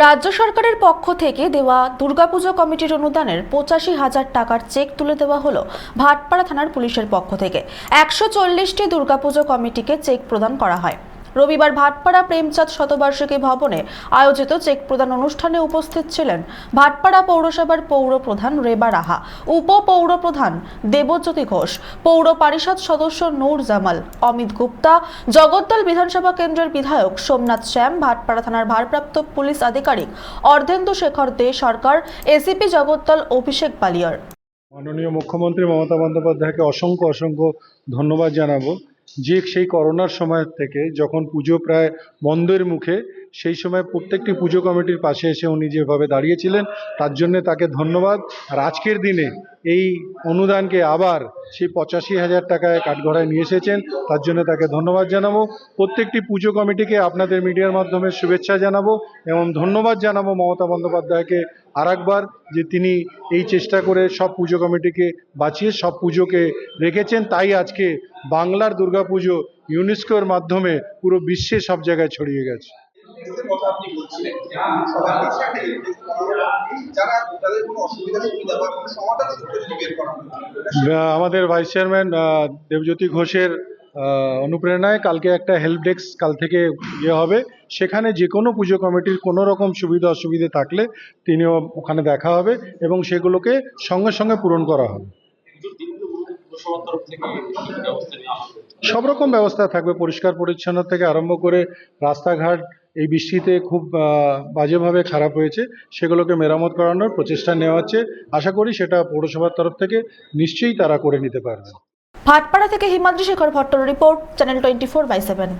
রাজ্য সরকারের পক্ষ থেকে দেওয়া দুর্গাপুজো কমিটির অনুদানের পঁচাশি হাজার টাকার চেক তুলে দেওয়া হলো ভাটপাড়া থানার পুলিশের পক্ষ থেকে। একশো চল্লিশটি দুর্গাপুজো কমিটিকে চেক প্রদান করা হয়। রবিবার ভাটপাড়া প্রেমচাঁদ শতবার্ষিকী ভবনে আয়োজিত চেক প্রদান অনুষ্ঠানে উপস্থিত ছিলেন ভাটপাড়া পৌরসভার পৌর প্রধান রেবা রাহা উপ পৌর প্রধান দেবজ্যোতি ঘোষ, পৌর পরিষদ সদস্য নূর জামাল, অমিত গুপ্তা, জগদ্দল বিধানসভা কেন্দ্রের বিধায়ক সোমনাথ শ্যাম, ভাটপাড়া থানার ভারপ্রাপ্ত পুলিশ আধিকারিক অর্ধেন্দু শেখর দে সরকার, এসিপি জগদ্দল অভিষেক বালিয়ার। মাননীয় মুখ্যমন্ত্রী মমতা বন্দ্যোপাধ্যায়কে অসংখ্য অসংখ্য ধন্যবাদ জানাব। যে সেই করোনার সময় থেকে যখন পুজো প্রায় বন্ধের মুখে সেই সময় প্রত্যেকটি পুজো কমিটির পাশে এসে উনি যেভাবে দাঁড়িয়েছিলেন, তার জন্য তাকে ধন্যবাদ। আর আজকের দিনে এই অনুদানকে আবার সেই পঁচাশি হাজার টাকায় কাঠগড়ায় নিয়ে এসেছেন, তার জন্য তাকে ধন্যবাদ জানাব। প্রত্যেকটি পুজো কমিটিকে আপনাদের মিডিয়ার মাধ্যমে শুভেচ্ছা জানাব এবং ধন্যবাদ জানাব মমতা বন্দ্যোপাধ্যায়কে আরেকবার যে তিনি এই চেষ্টা করে সব পুজো কমিটিকে বাঁচিয়ে সব পুজোকে রেখেছেন। তাই আজকে বাংলার দুর্গাপুজো ইউনেস্কোর মাধ্যমে পুরো বিশ্বে সব জায়গায় ছড়িয়ে গেছে। আমাদের ভাইস চেয়ারম্যান দেবজ্যোতি ঘোষের অনুপ্রেরণায় কালকে একটা হেল্প ডেস্ক কাল থেকে ইয়ে হবে। সেখানে যে কোনো পুজো কমিটির কোনো রকম সুবিধা অসুবিধে থাকলে তিনিও ওখানে দেখা হবে এবং সেগুলোকে সঙ্গে সঙ্গে পূরণ করা হবে। সব রকম ব্যবস্থা থাকবে, পরিষ্কার পরিচ্ছন্ন থেকে আরম্ভ করে রাস্তাঘাট এই বৃষ্টিতে খুব বাজেভাবে খারাপ হয়েছে। সেগুলোকে মেরামত করানোর প্রচেষ্টা নেওয়া হচ্ছে। আশা করি সেটা পৌরসভার তরফ থেকে নিশ্চয়ই তারা করে নিতে পারবে। ভাটপাড়া থেকে Himadri Shekhar ভট্টর report, channel twenty four by seven.